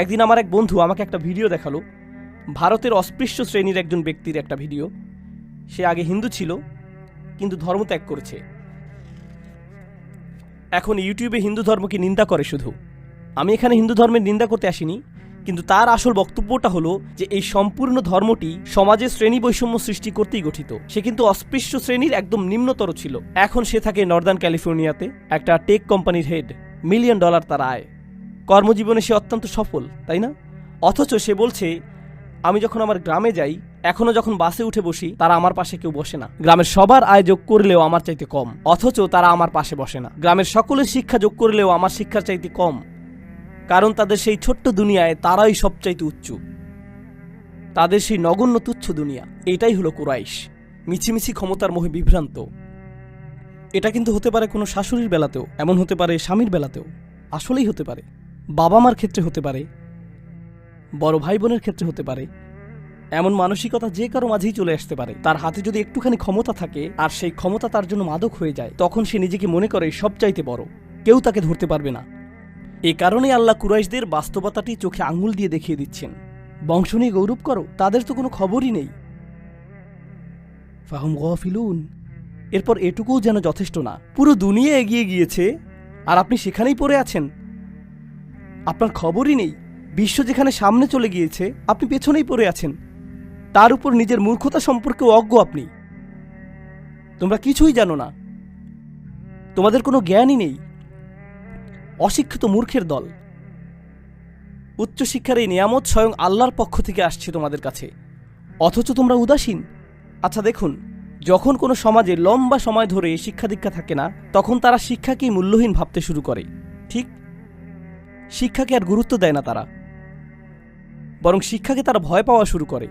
একদিন আমার এক বন্ধু আমাকে একটা ভিডিও দেখাল। ভারতের অস্পৃশ্য শ্রেণির একজন ব্যক্তির একটা ভিডিও। সে আগে হিন্দু ছিল, কিন্তু ধর্ম ত্যাগ করেছে। এখন ইউটিউবে হিন্দু ধর্মকে নিন্দা করে শুধু? আমি এখানে হিন্দু ধর্মের নিন্দা করতে আসিনি, কিন্তু তার আসল বক্তব্যটা হলো যে এই সম্পূর্ণ ধর্মটি সমাজে শ্রেণি বৈষম্য সৃষ্টি করতেই গঠিত। সে কিন্তু অস্পৃশ্য শ্রেণির একদম নিম্নতর ছিল। এখন সে থাকে নর্দার্ন ক্যালিফোর্নিয়াতে, একটা টেক কোম্পানির হেড, মিলিয়ন ডলার তার আয়। কর্মজীবনে সে অত্যন্ত সফল, তাই না? অথচ সে বলছে, আমি যখন আমার গ্রামে যাই, এখনও যখন বাসে উঠে বসি, তারা আমার পাশে কেউ বসে না। গ্রামের সবার আয় যোগ করলেও আমার চাইতে কম, অথচ তারা আমার পাশে বসে না। গ্রামের সকলের শিক্ষা যোগ করলেও আমার শিক্ষার চাইতে কম, কারণ তাদের সেই ছোট্ট দুনিয়ায় তারাই সবচাইতে উচ্চ। তাদের সেই নগণ্য তুচ্ছ দুনিয়া, এটাই হলো কুরাইশ। মিছিমিছি ক্ষমতার মোহে বিভ্রান্ত। এটা কিন্তু হতে পারে কোনো শাশুড়ির বেলাতেও, এমন হতে পারে স্বামীর বেলাতেও। আসলেই হতে পারে। বাবা মার ক্ষেত্রে হতে পারে, বড় ভাই বোনের ক্ষেত্রে হতে পারে। এমন মানসিকতা যে কারও মাঝেই চলে আসতে পারে। তার হাতে যদি একটুখানি ক্ষমতা থাকে আর সেই ক্ষমতা তার জন্য মাদক হয়ে যায়, তখন সে নিজেকে মনে করে সবচাইতে বড়। কেউ তাকে ধরতে পারবে না। এ কারণে আল্লাহ কুরাইশদের বাস্তবতাটি চোখে আঙুল দিয়ে দেখিয়ে দিচ্ছেন। বংশ নিয়ে গৌরব করো, তাদের তো কোনো খবরই নেই। ফাহুম গফিলুন। এরপর এটুকুও যেন যথেষ্ট না। পুরো দুনিয়া এগিয়ে গিয়েছে, আর আপনি সেখানেই পড়ে আছেন। আপনার খবরই নেই। বিশ্ব যেখানে সামনে চলে গিয়েছে, আপনি পেছনেই পড়ে আছেন। তার উপর নিজের মূর্খতা সম্পর্কে অজ্ঞ আপনি। তোমরা কিছুই জানো না। তোমাদের কোনো জ্ঞানই নেই। অশিক্ষিত মূর্খের দল। উচ্চশিক্ষার এই নিয়ামত স্বয়ং আল্লাহর পক্ষ থেকে আসছে তোমাদের কাছে। অথচ তোমরা উদাসীন। আচ্ছা দেখুন, যখন কোনো সমাজে লম্বা সময় ধরে শিক্ষা দীক্ষা থাকে না, তখন তারা শিক্ষাকেই মূল্যহীন ভাবতে শুরু করে। ঠিক শিক্ষাকে আর গুরুত্ব দেয় না তারা। বরং শিক্ষাকে তারা ভয় পাওয়া শুরু করে,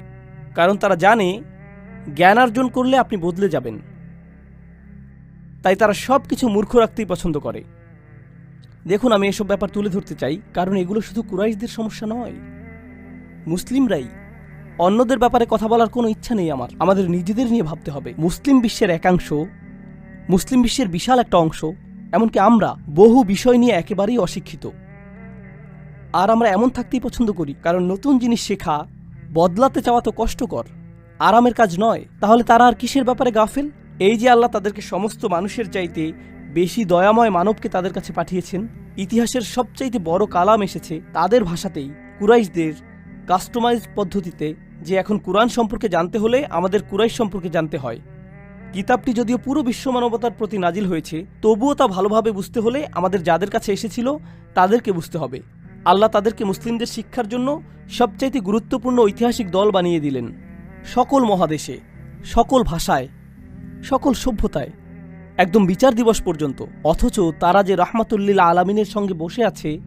কারণ তারা জানে জ্ঞান অর্জন করলে আপনি বদলে যাবেন। তাই তারা সব কিছু মূর্খ রাখতেই পছন্দ করে। দেখুন, আমি এসব ব্যাপার তুলে ধরতে চাই, কারণ এগুলো শুধু কুরাইশদের সমস্যা নয়। মুসলিমরাই অন্যদের ব্যাপারে কথা বলার কোনো ইচ্ছা নেই আমার। আমাদের নিজেদের নিয়ে ভাবতে হবে। মুসলিম বিশ্বের একাংশ, মুসলিম বিশ্বের বিশাল একটা অংশ, এমনকি আমরা বহু বিষয় নিয়ে একেবারেই অশিক্ষিত। আর আমরা এমন থাকতেই পছন্দ করি, কারণ নতুন জিনিস শেখা, বদলাতে চাওয়া তো কষ্টকর। আরামের কাজ নয়, তাহলে তারা আর কিসের ব্যাপারে গাফেল? এই যে আল্লাহ তাদেরকে সমস্ত মানুষের চাইতে বেশি দয়াময় মানবকে তাদের কাছে পাঠিয়েছেন, ইতিহাসের সবচাইতে বড় কালাম এসেছে তাদের ভাষাতেই, কুরাইশদের কাস্টমাইজ পদ্ধতিতে, যে এখন কুরআন সম্পর্কে জানতে হলে আমাদের কুরাইশ সম্পর্কে জানতে হয়। কিতাবটি যদিও পুরো বিশ্ব মানবতার প্রতি নাজিল হয়েছে, তবুও তা ভালোভাবে বুঝতে হলে আমাদের যাদের কাছে এসেছিল, তাদেরকে বুঝতে হবে। আল্লাহ তাদেরকে মুসলিমদের শিক্ষার জন্য সবচাইতে গুরুত্বপূর্ণ ঐতিহাসিক দল বানিয়ে দিলেন। সকল মহাদেশে, সকল ভাষায়, সকল সভ্যতায়। একদম বিচার দিবস পর্যন্ত। অথচ তারা যে রহমাতুল্লিল আলামিনের সঙ্গে বসে আছে,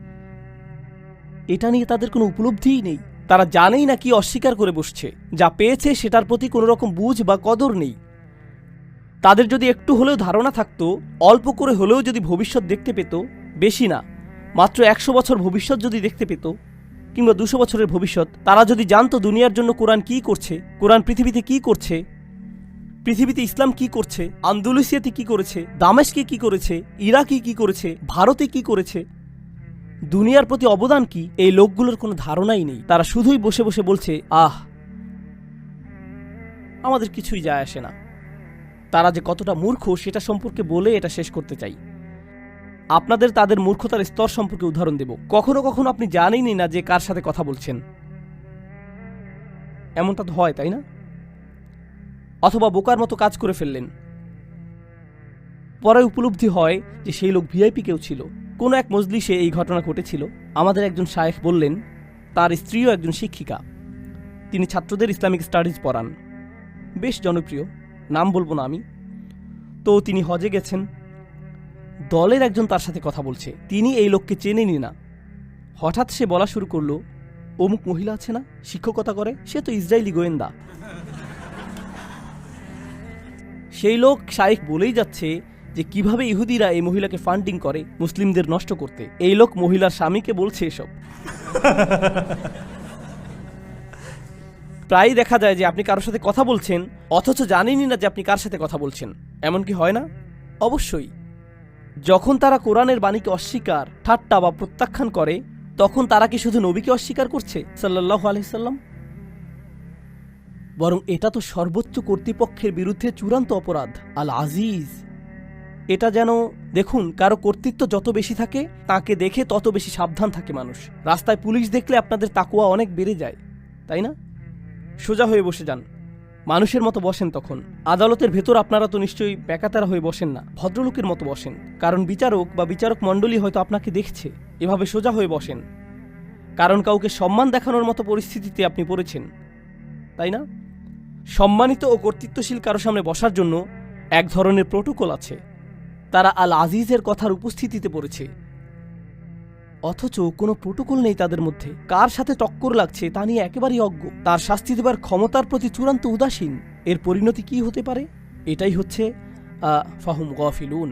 এটা নিয়ে তাদের কোনো উপলব্ধিই নেই। তারা জানেই না কি অস্বীকার করে বসছে। যা পেয়েছে সেটার প্রতি কোনো রকম বুঝ বা কদর নেই। তাদের যদি একটু হলেও ধারণা থাকতো, অল্প করে হলেও যদি ভবিষ্যৎ দেখতে পেত, বেশি না। মাত্র একশো বছর ভবিষ্যৎ যদি দেখতে পেত, কিংবা দুশো বছরের ভবিষ্যৎ, তারা যদি জানতো দুনিয়ার জন্য কোরআন কি করছে, কোরআন পৃথিবীতে কি করছে, পৃথিবীতে ইসলাম কি করছে, আন্দোলুসিয়াতে কি করেছে দামেশকে কি করেছে, ইরাকে কি করেছে, ভারতে কি করেছে, দুনিয়ার প্রতি অবদান কি, এই লোকগুলোর কোনো ধারণাই নেই। তারা শুধুই বসে বসে বলছে, আহ, আমাদের কিছুই যায় আসে না। তারা যে কতটা মূর্খ, সেটা সম্পর্কে বলে এটা শেষ করতে চাই। আপনাদের তাদের মূর্খতার স্তর সম্পর্কে উদাহরণ দেব। কখনো কখনো আপনি জানেনই না যে কার সাথে কথা বলছেন। এমনটা তো হয়, তাই না? অথবা বোকার মতো কাজ করে ফেললেন। পরে উপলব্ধি হয় যে সেই লোক ভিআইপি কেউ ছিল। কোনো এক মজলিসে এই ঘটনা ঘটেছিল। আমাদের একজন শায়েখ বললেন, তার স্ত্রীও একজন শিক্ষিকা। তিনি ছাত্রদের ইসলামিক স্টাডিজ পড়ান। বেশ জনপ্রিয়। নাম বলব না আমি। তো তিনি হজে গেছেন। দলের একজন তার সাথে কথা বলছে। তিনি এই লোককে চেনেনি না। হঠাৎ সে বলা শুরু করল, অমুক মহিলা আছে না? শিক্ষকতা করে? সে তো ইসরায়েলি গোয়েন্দা। সেই লোক শাইখ বলেই যাচ্ছে যে, কীভাবে ইহুদিরা এই মহিলাকে ফান্ডিং করে মুসলিমদের নষ্ট করতে? এই লোক মহিলার স্বামীকে বলছে এসব। প্রায়ই দেখা যায় যে, আপনি কারোর সাথে কথা বলছেন, অথচ জানেনই না যে, আপনি কার সাথে কথা বলছেন। এমন কি হয় না? অবশ্যই। যখন তারা কোরআনের বাণীকে অস্বীকার, ঠাট্টা বা প্রত্যাখ্যান করে, তখন তারা কি শুধু নবীকে অস্বীকার করছে? সাল্লাহ আলহিসাল্লাম বরং এটা তো সর্বোচ্চ কর্তৃপক্ষের বিরুদ্ধে চূড়ান্ত অপরাধ আল আজিজ এটা যেন, দেখুন, কারও কর্তৃত্ব যত বেশি থাকে, তাকে দেখে তত বেশি সাবধান থাকে মানুষ। রাস্তায় পুলিশ দেখলে আপনাদের তাকুয়া অনেক বেড়ে যায়, তাই না? সোজা হয়ে বসে যান। মানুষের মতো বসেন তখন। আদালতের ভেতর আপনারা তো নিশ্চয়ই বেকাতারা হয়ে বসেন না। ভদ্রলোকের মতো বসেন। কারণ বিচারক বা বিচারক মণ্ডলী হয়তো আপনাকে দেখছে। এভাবে সোজা হয়ে বসেন। কারণ কাউকে সম্মান দেখানোর মতো পরিস্থিতিতে আপনি পড়েছেন। তাই না? সম্মানিত ও কর্তৃত্বশীল কারও সামনে বসার জন্য এক ধরনের প্রোটোকল আছে। তারা আল আজিজের কথার উপস্থিতিতে পড়েছে। অথচ কোনো প্রোটোকল নেই তাদের মধ্যে। কার সাথে টক্কর লাগছে তা নিয়ে একেবারেই অজ্ঞ। তার শাস্তি দেবার ক্ষমতার প্রতি চূড়ান্ত উদাসীন। এর পরিণতি কি হতে পারে? এটাই হচ্ছে ফাহুম গফিলুন।